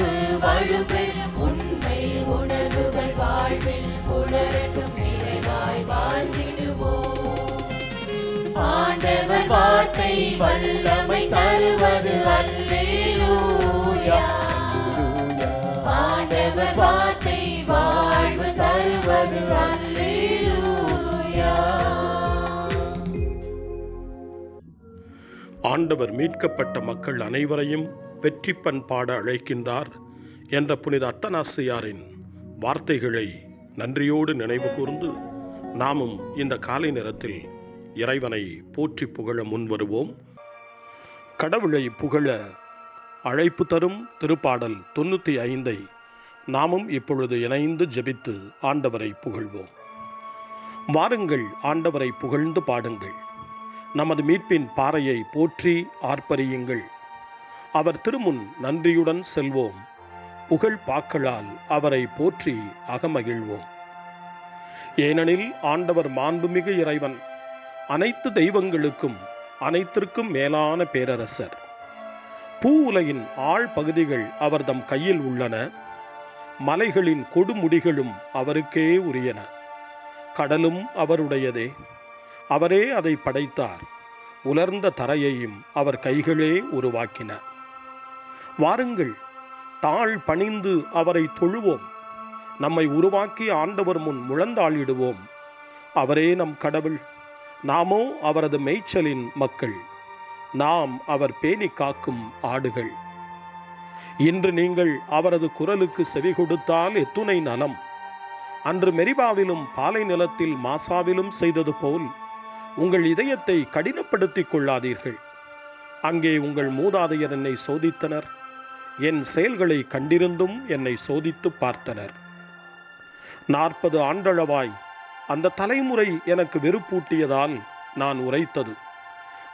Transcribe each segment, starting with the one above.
திறக்கட்டும் பண்பு உண்மை உணர்வுகள் வாழ்வில் புலரட்டும் நிறைவாய் வாழ்ந்திடுவோம். ஆண்டவர் வார்த்தை வல்லமை தருவது அல்லேலூயா. ஆண்டவர் வார்த்தை வாழ்வு தருவது அல்லேலூயா. ஆண்டவர் மீட்கப்பட்ட மக்கள் அனைவரையும் வெற்றிப்பண் பாட அழைக்கின்றார் என்ற புனித அத்தனாசியாரின் வார்த்தைகளை நன்றியோடு நினைவு கூர்ந்து நாமும் இந்த காலை நேரத்தில் இறைவனை போற்றி புகழ முன்வருவோம். கடவுளை புகழ அழைப்பு தரும் திருப்பாடல் தொண்ணூற்றி ஐந்தை நாமும் இப்பொழுது இணைந்து ஜெபித்து ஆண்டவரை புகழ்வோம். வாருங்கள் ஆண்டவரை புகழ்ந்து பாடுங்கள். நமது மீட்பின் பாறையை போற்றி ஆர்ப்பரியுங்கள். அவர் திருமுன் நன்றியுடன் செல்வோம். புகழ் பாக்களால் அவரை போற்றி அகமகிழ்வோம். ஏனெனில் ஆண்டவர் மாண்புமிகு இறைவன் அனைத்து தெய்வங்களுக்கும் அனைத்திற்கும் மேலான பேரரசர். பூ உலகின் ஆழ் பகுதிகள் அவர்தம் கையில் உள்ளன. மலைகளின் கொடுமுடிகளும் அவருக்கே உரியன. கடலும் அவருடையதே. அவரே அதை படைத்தார். உலர்ந்த தரையையும் அவர் கைகளே உருவாக்கின வாருங்கள் தாழ் பணிந்து அவரை தொழுவோம். நம்மை உருவாக்கி ஆண்டவர் முன் முழந்தாளிடுவோம். அவரே நம் கடவுள் நாமோ அவரது மேய்ச்சலின் மக்கள். நாம் அவர் பேணி காக்கும் ஆடுகள். இன்று நீங்கள் அவரது குரலுக்கு செவி கொடுத்தால் எத்துணை நலம். அன்று மெரிபாவிலும் பாலை நிலத்தில் மாசாவிலும் செய்தது போல் உங்கள் இதயத்தை கடினப்படுத்திக் கொள்ளாதீர்கள். அங்கே உங்கள் மூதாதையர் என்னை சோதித்தனர். என் செயல்களை கண்டிருந்தும் என்னை சோதித்து பார்த்தனர். நாற்பது ஆண்டளவாய் அந்த தலைமுறை எனக்கு வெறுப்பூட்டியதால் நான் உரைத்தது.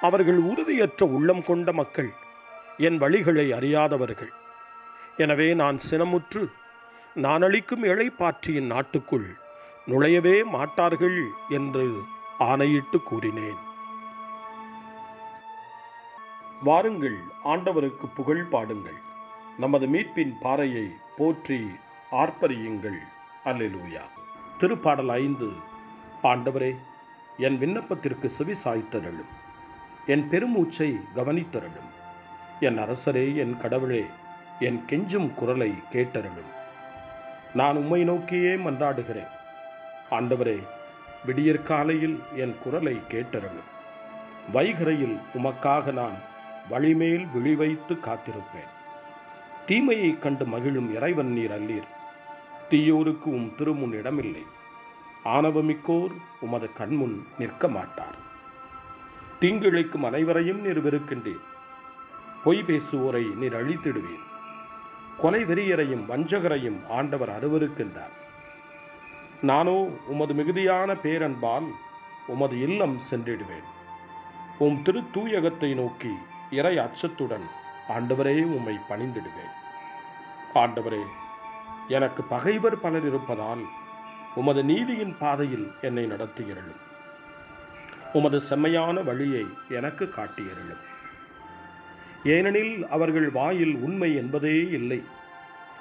அவர்கள் உறுதியற்ற உள்ளம் கொண்ட மக்கள் என் வழிகளை அறியாதவர்கள். எனவே நான் சினமுற்று நான் அளிக்கும் இழைப்பாற்றியின் நாட்டுக்குள் நுழையவே மாட்டார்கள் என்று ஆணையிட்டு கூறினேன். வாருங்கள் ஆண்டவருக்கு புகழ் பாடுங்கள். நமது மீட்பின் பாறையை போற்றி ஆர்ப்பரியுங்கள். அல்லூயா திருப்பாடல் ஐந்து. ஆண்டவரே என் விண்ணப்பத்திற்கு செவி சாய்த்தருளும் என் பெருமூச்சை கவனித்தருளும். என் அரசரே என் கடவுளே என் கெஞ்சும் குரலை கேட்டருளும். நான் உம்மை நோக்கியே மன்றாடுகிறேன். ஆண்டவரே விடியற்காலையில் என் குரலை கேட்டருளும். வைகரையில் உமக்காக நான் வழிமேல் விழி வைத்து காத்திருப்பேன். தீமையைக் கண்டு மகிழும் இறைவன் நீர் அல்லீர். தீயோருக்கு உம் திருமுன் இடமில்லை. ஆணவமிக்கோர் உமது கண்முன் நிற்க மாட்டார் தீங்கிழைக்கும் அனைவரையும் நீர் வெறுக்கின்றீர். பொய் பேசுவோரை நீர் அழித்திடுவீர். கொலை வெறியரையும் வஞ்சகரையும் ஆண்டவர் அருவருக்கின்றார். நானோ உமது மிகுதியான பேரன்பால் உமது இல்லம் சென்றிடுவேன். உம் திரு தூயகத்தை நோக்கி இறை அச்சத்துடன் ஆண்டவரே உம்மை பணிந்திடுவேன். ஆண்டவரே எனக்கு பகைவர் பலர் இருப்பதால் உமது நீதியின் பாதையில் என்னை நடத்தியிருளும் உமது செம்மையான வழியை எனக்கு காட்டியிருளும். ஏனெனில் அவர்கள் வாயில் உண்மை என்பதே இல்லை.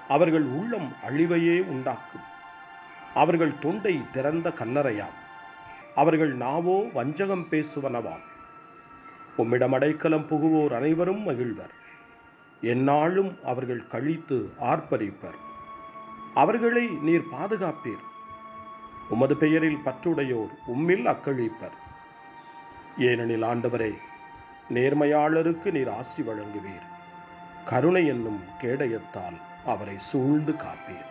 அவர்கள் உள்ளம் அழிவையே உண்டாக்கும். அவர்கள் தொண்டை திறந்த கல்லறையாம் அவர்கள் நாவோ வஞ்சகம் பேசுவனவாம். உம்மிடம் அடைக்கலம் புகுவோர் அனைவரும் மகிழ்வர். எந்நாளும் அவர்கள் கழித்து ஆர்ப்பரிப்பர். அவர்களை நீர் பாதுகாப்பீர். உமது பெயரில் பற்றுடையோர் உம்மில் அக்கழிப்பர் ஏனெனில் ஆண்டவரே நேர்மையாளருக்கு நீர் ஆசி வழங்குவீர். கருணை என்னும் கேடயத்தால் அவரை சூழ்ந்து காப்பீர்.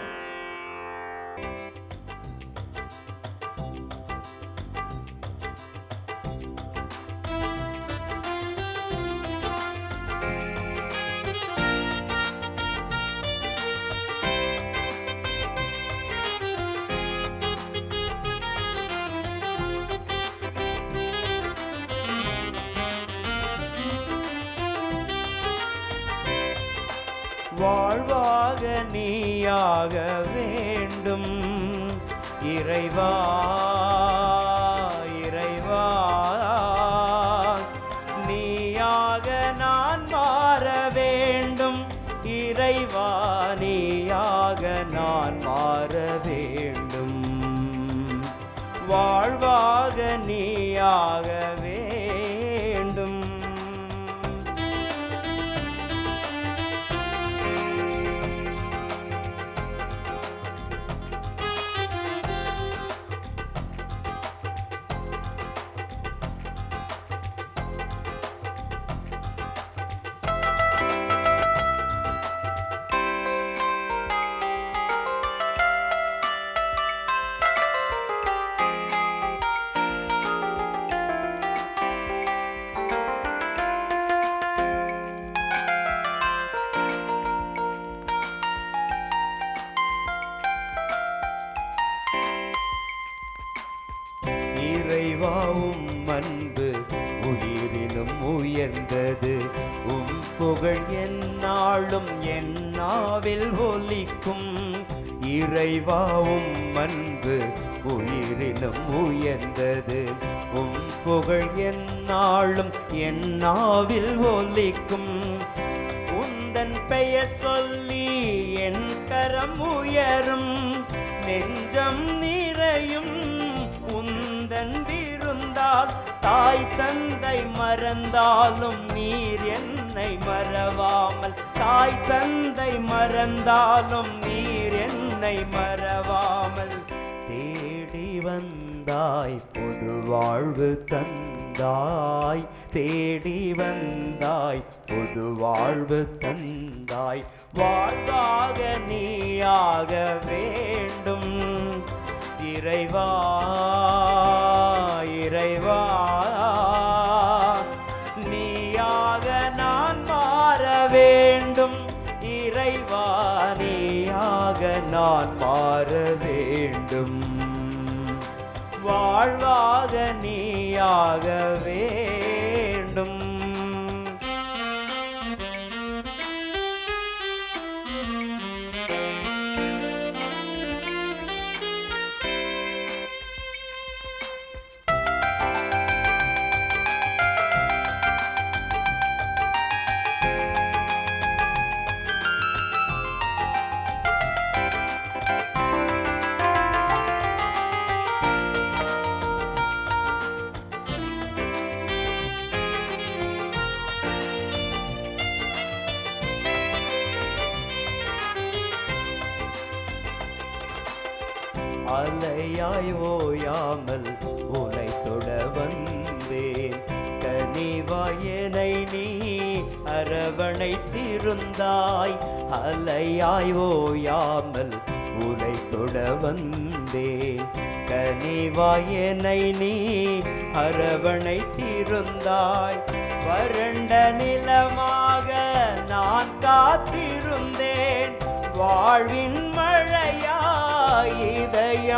வாழ்வாக நீயாக வேண்டும். இறைவா இறைவா நீயாக நான் மாற வேண்டும். இறைவா நீயாக நான் மாற வேண்டும். வாழ்வாக நீயாக இறைவாவும் அன்பு உயிரினும் உயர்ந்தது. உம் புகழ் என்னாலும் என்னாவில் ஒலிக்கும். உந்தன் பெயர் சொல்லி என் கரம் உயரும். நெஞ்சம் நிறையும் உந்தன் விருந்தால். தாய் தந்தை மறந்தாலும் நீர் என்னை மறவாமல். தாய் தந்தை மறந்தாலும் நீ உன்னை மறவாமல் தேடி வந்தாய் பொது வாழ்வு தந்தாய். தேடி வந்தாய் பொது வாழ்வு தந்தாய். வாழ்வாக நீயாக வேண்டும். இறைவா இறைவா. நான் மாற வேண்டும். வாழ்வாக நீயாகவே அலையாய் ஓயாமல் உனை தொட வந்தேன். கனிவாயனை நீ அரவணைத்திருந்தாய். அலையாய் ஓயாமல் உனை தொட வந்தேன். கனிவாயனை நீ அரவணைத்திருந்தாய். வறண்ட நிலமாக நான் காத்திருந்தேன். வாழ்வின்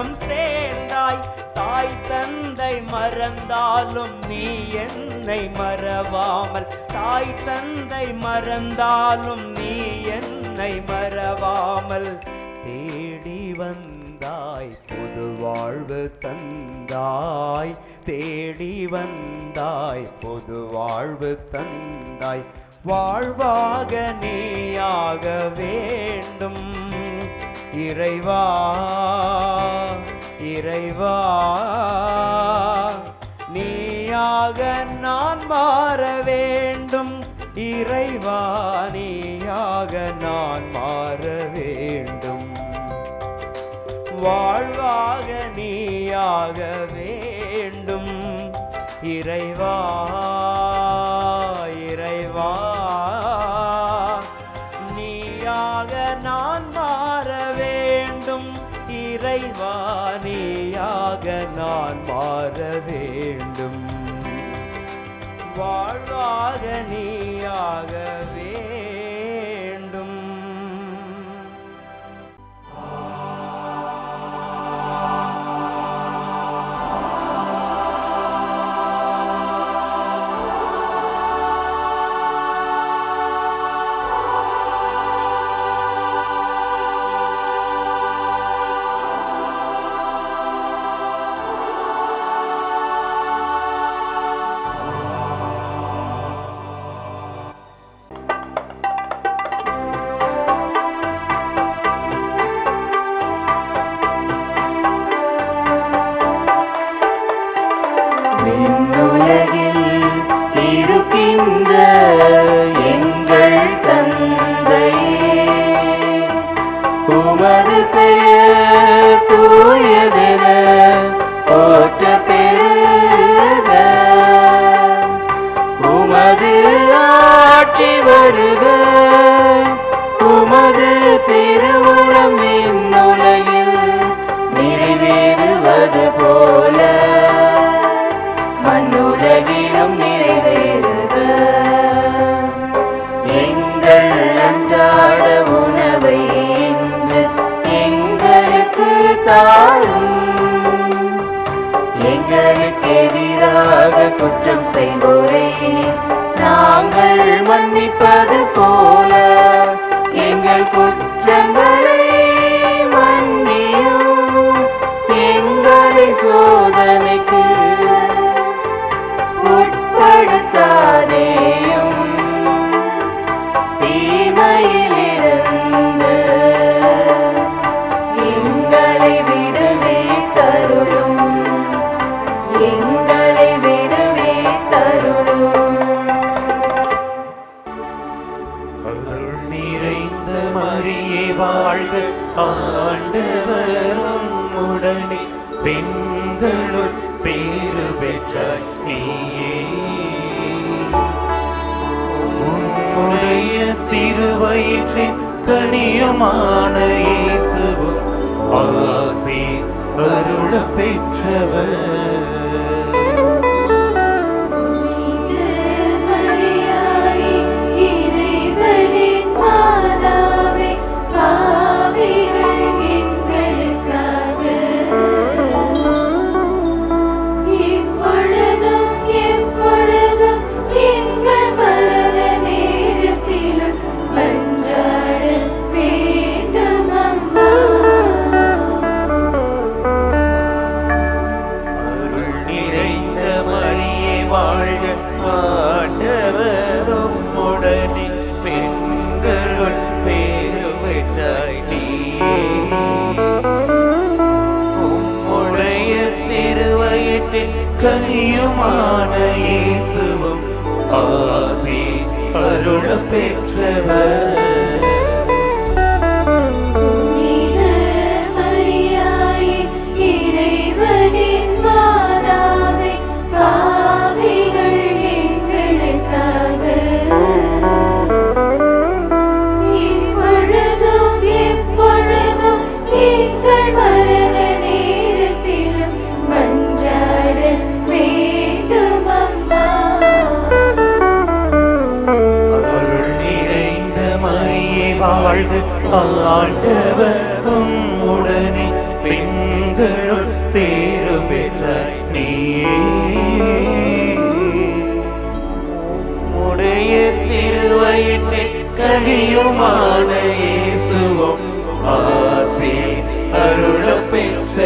இதயம் சேர்ந்தாய். தாய் தந்தை மறந்தாலும் நீ என்னை மறவாமல். தாய் தந்தை மறந்தாலும் நீ என்னை மறவாமல். தேடி வந்தாய் புது வாழ்வு தந்தாய். தேடி வந்தாய் பொது வாழ்வு தந்தாய். வாழ்வாக நீயாக வேண்டும். இறைவா இறைவா நீயாக நான் மாற வேண்டும். இறைவா நீயாக நான் மாற வேண்டும். வாழ்வாக நீயாக வேண்டும். இறைவா வாழ்வாக நீயாக இருக்கின்ற எங்கள் தந்தையே. உமது பெயர் தூயதென எங்களுக்கு எங்களுக்கு எதிராக குற்றம் செய்வோரை. நாங்கள் மன்னிப்பது போல. எங்கள் குற்றங்களை மன்னியும். எங்களை சோதனைக்கு அருள் நிறைந்த மரியே வாழ்க. ஆண்டவரும் உடனே பெண்களுள் பேரு பெற்றாய் நீயே. உன்னுடைய திருவயிற்றின் கனியுமான இயேசுவும் ஆசி அருள பெற்றவர். கனியுமான இயேசுவும் ஆசி அருள பெற்றவர். சிலுவையிட்டு கடியுமான இயேசுவும் ஆசி அருள பெற்ற